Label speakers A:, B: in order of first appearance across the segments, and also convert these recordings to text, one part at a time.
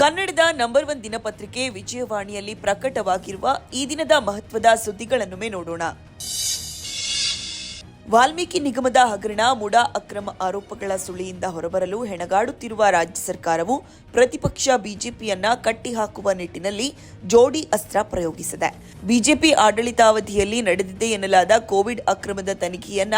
A: ಕನ್ನಡದ number one ದಿನಪತ್ರಿಕೆ ವಿಜಯವಾಣಿಯಲ್ಲಿ ಪ್ರಕಟವಾಗಿರುವ ಈ ದಿನದ ಮಹತ್ವದ ಸುದ್ದಿಗಳನ್ನೊಮ್ಮೆ ನೋಡೋಣ. ವಾಲ್ಮೀಕಿ ನಿಗಮದ ಹಗರಣ ಮುಡಾ ಅಕ್ರಮ ಆರೋಪಗಳ ಸುಳಿಯಿಂದ ಹೊರಬರಲು ಹೆಣಗಾಡುತ್ತಿರುವ ರಾಜ್ಯ ಸರ್ಕಾರವು ಪ್ರತಿಪಕ್ಷ ಬಿಜೆಪಿಯನ್ನ ಕಟ್ಟಿಹಾಕುವ ನಿಟ್ಟಿನಲ್ಲಿ ಜೋಡಿ ಅಸ್ತ್ರ ಪ್ರಯೋಗಿಸಿದೆ. ಬಿಜೆಪಿ ಆಡಳಿತಾವಧಿಯಲ್ಲಿ ನಡೆದಿದೆ ಎನ್ನಲಾದ ಕೋವಿಡ್ ಅಕ್ರಮದ ತನಿಖೆಯನ್ನ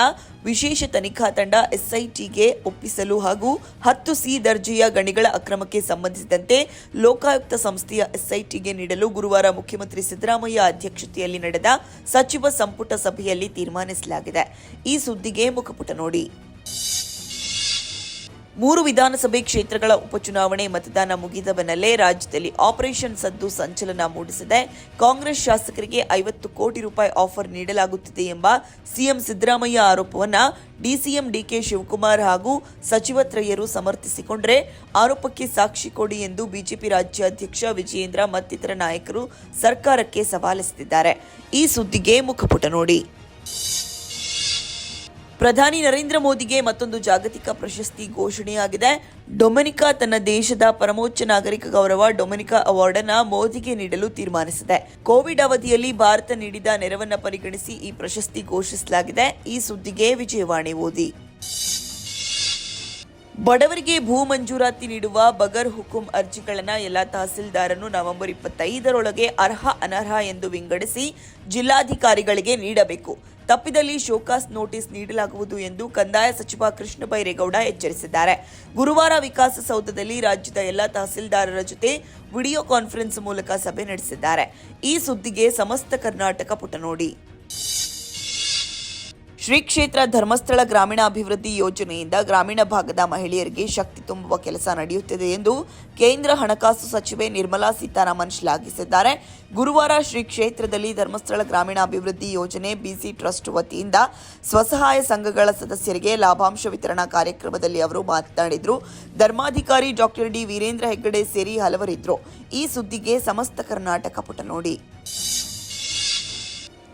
A: ವಿಶೇಷ ತನಿಖಾ ತಂಡ ಎಸ್ಐಟಿಗೆ ಒಪ್ಪಿಸಲು ಹಾಗೂ ಹತ್ತು ಸಿ ದರ್ಜೆಯ ಗಣಿಗಳ ಅಕ್ರಮಕ್ಕೆ ಸಂಬಂಧಿಸಿದಂತೆ ಲೋಕಾಯುಕ್ತ ಸಂಸ್ಥೆಯ ಎಸ್ಐಟಿಗೆ ನೀಡಲು ಗುರುವಾರ ಮುಖ್ಯಮಂತ್ರಿ ಸಿದ್ದರಾಮಯ್ಯ ಅಧ್ಯಕ್ಷತೆಯಲ್ಲಿ ನಡೆದ ಸಚಿವ ಸಂಪುಟ ಸಭೆಯಲ್ಲಿ ತೀರ್ಮಾನಿಸಲಾಗಿದೆ. ಈ ಸುದ್ದಿಗೆ ಮುಖಪುಟ ನೋಡಿ. ಮೂರು ವಿಧಾನಸಭೆ ಕ್ಷೇತ್ರಗಳ ಉಪಚುನಾವಣೆ ಮತದಾನ ಮುಗಿದ ಬೆನ್ನಲ್ಲೇ ರಾಜ್ಯದಲ್ಲಿ ಆಪರೇಷನ್ ಸದ್ದು ಸಂಚಲನ ಮೂಡಿಸಿದೆ. ಕಾಂಗ್ರೆಸ್ ಶಾಸಕರಿಗೆ ಐವತ್ತು ಕೋಟಿ ರೂಪಾಯಿ ಆಫರ್ ನೀಡಲಾಗುತ್ತಿದೆ ಎಂಬ ಸಿಎಂ ಸಿದ್ದರಾಮಯ್ಯ ಆರೋಪವನ್ನ ಡಿಸಿಎಂ ಡಿಕೆ ಶಿವಕುಮಾರ್ ಹಾಗೂ ಸಚಿವತ್ರಯರು ಸಮರ್ಥಿಸಿಕೊಂಡರೆ ಆರೋಪಕ್ಕೆ ಸಾಕ್ಷಿ ಕೊಡಿ ಎಂದು ಬಿಜೆಪಿ ರಾಜ್ಯಾಧ್ಯಕ್ಷ ವಿಜಯೇಂದ್ರ ಮತ್ತಿತರ ನಾಯಕರು ಸರ್ಕಾರಕ್ಕೆ ಸವಾಲೆಸೆದಿದ್ದಾರೆ. ಈ ಸುದ್ದಿಗೆ ಮುಖಪುಟ ನೋಡಿ. ಪ್ರಧಾನಿ ನರೇಂದ್ರ ಮೋದಿಗೆ ಮತ್ತೊಂದು ಜಾಗತಿಕ ಪ್ರಶಸ್ತಿ ಘೋಷಣೆಯಾಗಿದೆ. ಡೊಮಿನಿಕಾ ತನ್ನ ದೇಶದ ಪರಮೋಚ್ಚ ನಾಗರಿಕ ಗೌರವ ಡೊಮಿನಿಕಾ ಅವಾರ್ಡ್ ಅನ್ನ ಮೋದಿಗೆ ನೀಡಲು ತೀರ್ಮಾನಿಸಿದೆ. ಕೋವಿಡ್ ಅವಧಿಯಲ್ಲಿ ಭಾರತ ನೀಡಿದ ನೆರವನ್ನ ಪರಿಗಣಿಸಿ ಈ ಪ್ರಶಸ್ತಿ ಘೋಷಿಸಲಾಗಿದೆ. ಈ ಸುದ್ದಿಗೆ ವಿಜಯವಾಣಿ ಓದಿ. ಬಡವರಿಗೆ ಭೂ ಮಂಜೂರಾತಿ ನೀಡುವ ಬಗರ್ ಹುಕುಂ ಅರ್ಜಿಗಳನ್ನು ಎಲ್ಲ ತಹಸೀಲ್ದಾರನ್ನು ನವೆಂಬರ್ ಇಪ್ಪತ್ತೈದರೊಳಗೆ ಅರ್ಹ ಅನರ್ಹ ಎಂದು ವಿಂಗಡಿಸಿ ಜಿಲ್ಲಾಧಿಕಾರಿಗಳಿಗೆ ನೀಡಬೇಕು. ತಪ್ಪಿದಲ್ಲಿ ಶೋಕಾಸ್ ನೋಟಿಸ್ ನೀಡಲಾಗುವುದು ಎಂದು ಕಂದಾಯ ಸಚಿವ ಕೃಷ್ಣ ಬೈರೇಗೌಡ ಎಚ್ಚರಿಸಿದ್ದಾರೆ. ಗುರುವಾರ ವಿಕಾಸಸೌಧದಲ್ಲಿ ರಾಜ್ಯದ ಎಲ್ಲ ತಹಸೀಲ್ದಾರರ ಜೊತೆ ವಿಡಿಯೋ ಕಾನ್ಫರೆನ್ಸ್ ಮೂಲಕ ಸಭೆ ನಡೆಸಿದ್ದಾರೆ. ಈ ಸುದ್ದಿಗೆ ಸಮಸ್ತ ಕರ್ನಾಟಕ ಪುಟ ನೋಡಿ ಶ್ರೀ ಕ್ಷೇತ್ರ ಧರ್ಮಸ್ಥಳ ಗ್ರಾಮೀಣ ಅಭಿವೃದ್ಧಿ ಯೋಜನೆಯಿಂದ ಗ್ರಾಮೀಣ ಭಾಗದ ಮಹಿಳೆಯರಿಗೆ ಶಕ್ತಿ ತುಂಬುವ ಕೆಲಸ ನಡೆಯುತ್ತಿದೆ ಎಂದು ಕೇಂದ್ರ ಹಣಕಾಸು ಸಚಿವೆ ನಿರ್ಮಲಾ ಸೀತಾರಾಮನ್ ಶ್ಲಾಘಿಸಿದ್ದಾರೆ. ಗುರುವಾರ ಶ್ರೀ ಕ್ಷೇತ್ರದಲ್ಲಿ ಧರ್ಮಸ್ಥಳ ಗ್ರಾಮೀಣ ಅಭಿವೃದ್ಧಿ ಯೋಜನೆ ಬಿಸಿ ಟ್ರಸ್ಟ್ ವತಿಯಿಂದ ಸ್ವಸಹಾಯ ಸಂಘಗಳ ಸದಸ್ಯರಿಗೆ ಲಾಭಾಂಶ ವಿತರಣಾ ಕಾರ್ಯಕ್ರಮದಲ್ಲಿ ಅವರು ಮಾತನಾಡಿದರು. ಧರ್ಮಾಧಿಕಾರಿ ಡಾಕ್ಟರ್ ಡಿ ವೀರೇಂದ್ರ ಹೆಗ್ಗಡೆ ಸೇರಿ ಹಲವರಿದ್ದರು. ಈ ಸುದ್ದಿಗೆ ಸಮಸ್ತ ಕರ್ನಾಟಕ ಪುಟ ನೋಡಿ.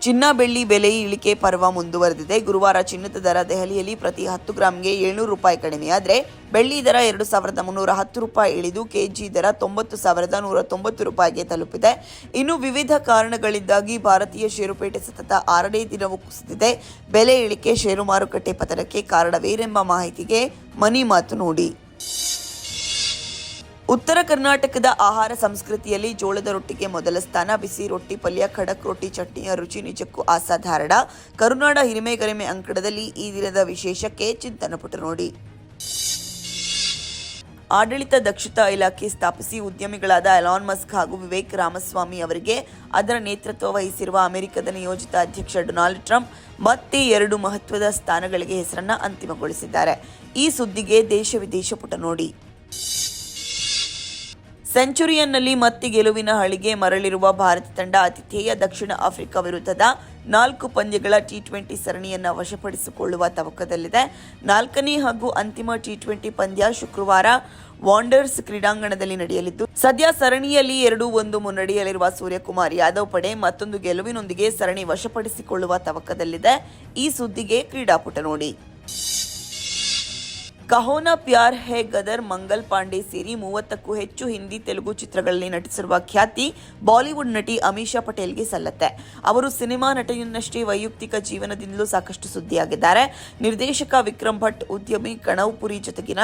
A: ಚಿನ್ನ ಬೆಳ್ಳಿ ಬೆಲೆ ಇಳಿಕೆ ಪರ್ವ ಮುಂದುವರೆದಿದೆ. ಗುರುವಾರ ಚಿನ್ನದ ದರ ದೆಹಲಿಯಲ್ಲಿ ಪ್ರತಿ ಹತ್ತು ಗ್ರಾಂಗೆ ಏಳ್ನೂರು ರೂಪಾಯಿ ಕಡಿಮೆಯಾದರೆ ಬೆಳ್ಳಿ ದರ ಎರಡು ಸಾವಿರದ ಮುನ್ನೂರ ಹತ್ತು ರೂಪಾಯಿ ಇಳಿದು ಕೆಜಿ ದರ ತೊಂಬತ್ತು ಸಾವಿರದ ನೂರ ತೊಂಬತ್ತು ರೂಪಾಯಿಗೆ ತಲುಪಿದೆ. ಇನ್ನು ವಿವಿಧ ಕಾರಣಗಳಿಂದಾಗಿ ಭಾರತೀಯ ಷೇರುಪೇಟೆ ಸತತ ಆರನೇ ದಿನವೂ ಕುಸಿದಿದೆ. ಬೆಲೆ ಇಳಿಕೆ, ಷೇರು ಮಾರುಕಟ್ಟೆ ಪತನಕ್ಕೆ ಕಾರಣವೇನೆಂಬ ಮಾಹಿತಿಗೆ ಮನಿ ಮಾತು ನೋಡಿ. ಉತ್ತರ ಕರ್ನಾಟಕದ ಆಹಾರ ಸಂಸ್ಕೃತಿಯಲ್ಲಿ ಜೋಳದ ರೊಟ್ಟಿಗೆ ಮೊದಲ ಸ್ಥಾನ, ಬಿಸಿ ರೊಟ್ಟಿ, ಪಲ್ಯ, ಖಡಕ್ ರೊಟ್ಟಿ, ಚಟ್ನಿಯ ರುಚಿ ನಿಜಕ್ಕೂ ಅಸಾಧಾರಣ. ಕರುನಾಡ ಹಿರಿಮೆ ಗರಿಮೆ ಅಂಕಣದಲ್ಲಿ ಈ ದಿನದ ವಿಶೇಷಕ್ಕೆ ಚಿಂತನ ಪುಟ ನೋಡಿ. ಆಡಳಿತ ದಕ್ಷತಾ ಇಲಾಖೆ ಸ್ಥಾಪಿಸಿ ಉದ್ಯಮಿಗಳಾದ ಅಲಾನ್ ಮಸ್ಕ್ ಹಾಗೂ ವಿವೇಕ್ ರಾಮಸ್ವಾಮಿ ಅವರಿಗೆ ಅದರ ನೇತೃತ್ವ ವಹಿಸಿರುವ ಅಮೆರಿಕದ ನಿಯೋಜಿತ ಅಧ್ಯಕ್ಷ ಡೊನಾಲ್ಡ್ ಟ್ರಂಪ್ ಮತ್ತೆ ಎರಡು ಮಹತ್ವದ ಸ್ಥಾನಗಳಿಗೆ ಹೆಸರನ್ನ ಅಂತಿಮಗೊಳಿಸಿದ್ದಾರೆ. ಈ ಸುದ್ದಿಗೆ ದೇಶ ವಿದೇಶ ಪುಟ ನೋಡಿ. ಸೆಂಚುರಿಯನ್ನಲ್ಲಿ ಮತ್ತೆ ಗೆಲುವಿನ ಹಳಿಗೆ ಮರಳಿರುವ ಭಾರತ ತಂಡ ಆತಿಥೇಯ ದಕ್ಷಿಣ ಆಫ್ರಿಕಾ ವಿರುದ್ಧದ ನಾಲ್ಕು ಪಂದ್ಯಗಳ ಟಿ ಟ್ವೆಂಟಿ ಸರಣಿಯನ್ನು ವಶಪಡಿಸಿಕೊಳ್ಳುವ ತವಕದಲ್ಲಿದೆ. ನಾಲ್ಕನೇ ಹಾಗೂ ಅಂತಿಮ ಟಿ ಟ್ವೆಂಟಿ ಪಂದ್ಯ ಶುಕ್ರವಾರ ವಾಂಡರ್ಸ್ ಕ್ರೀಡಾಂಗಣದಲ್ಲಿ ನಡೆಯಲಿದ್ದು, ಸದ್ಯ ಸರಣಿಯಲ್ಲಿ ಎರಡು ಒಂದು ಮುನ್ನಡೆಯಲಿರುವ ಸೂರ್ಯಕುಮಾರ್ ಯಾದವ್ ಪಡೆ ಮತ್ತೊಂದು ಗೆಲುವಿನೊಂದಿಗೆ ಸರಣಿ ವಶಪಡಿಸಿಕೊಳ್ಳುವ ತವಕದಲ್ಲಿದೆ. ಈ ಸುದ್ದಿಗೆ ಕ್ರೀಡಾಪುಟ ನೋಡಿ. ಕಹೋನಾ ಪ್ಯಾರ್ ಹೇ ಗದರ್ ಮಂಗಲ್ ಪಾಂಡೆ ಸೇರಿ ಮೂವತ್ತಕ್ಕೂ ಹೆಚ್ಚು ಹಿಂದಿ ತೆಲುಗು ಚಿತ್ರಗಳಲ್ಲಿ ನಟಿಸಿರುವ ಖ್ಯಾತಿ ಬಾಲಿವುಡ್ ನಟಿ ಅಮೀಷಾ ಪಟೇಲ್ಗೆ ಸಲ್ಲತ್ತೆ. ಅವರು ಸಿನಿಮಾ ನಟಿಯನ್ನಷ್ಟೇ ವೈಯಕ್ತಿಕ ಜೀವನದಿಂದಲೂ ಸಾಕಷ್ಟು ಸುದ್ದಿಯಾಗಿದ್ದಾರೆ. ನಿರ್ದೇಶಕ ವಿಕ್ರಮ್ ಭಟ್, ಉದ್ಯಮಿ ಕಣವ್ ಪುರಿ ಜೊತೆಗಿನ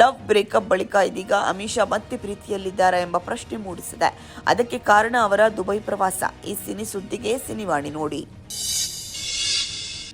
A: ಲವ್ ಬ್ರೇಕಪ್ ಬಳಿಕ ಇದೀಗ ಅಮೀಷಾ ಮತ್ತೆ ಪ್ರೀತಿಯಲ್ಲಿದ್ದಾರೆ ಎಂಬ ಪ್ರಶ್ನೆ ಮೂಡಿಸಿದೆ. ಅದಕ್ಕೆ ಕಾರಣ ಅವರ ದುಬೈ ಪ್ರವಾಸ. ಈ ಸಿನಿ ಸುದ್ದಿಗೆ ಸಿನಿವಾಣಿ ನೋಡಿ.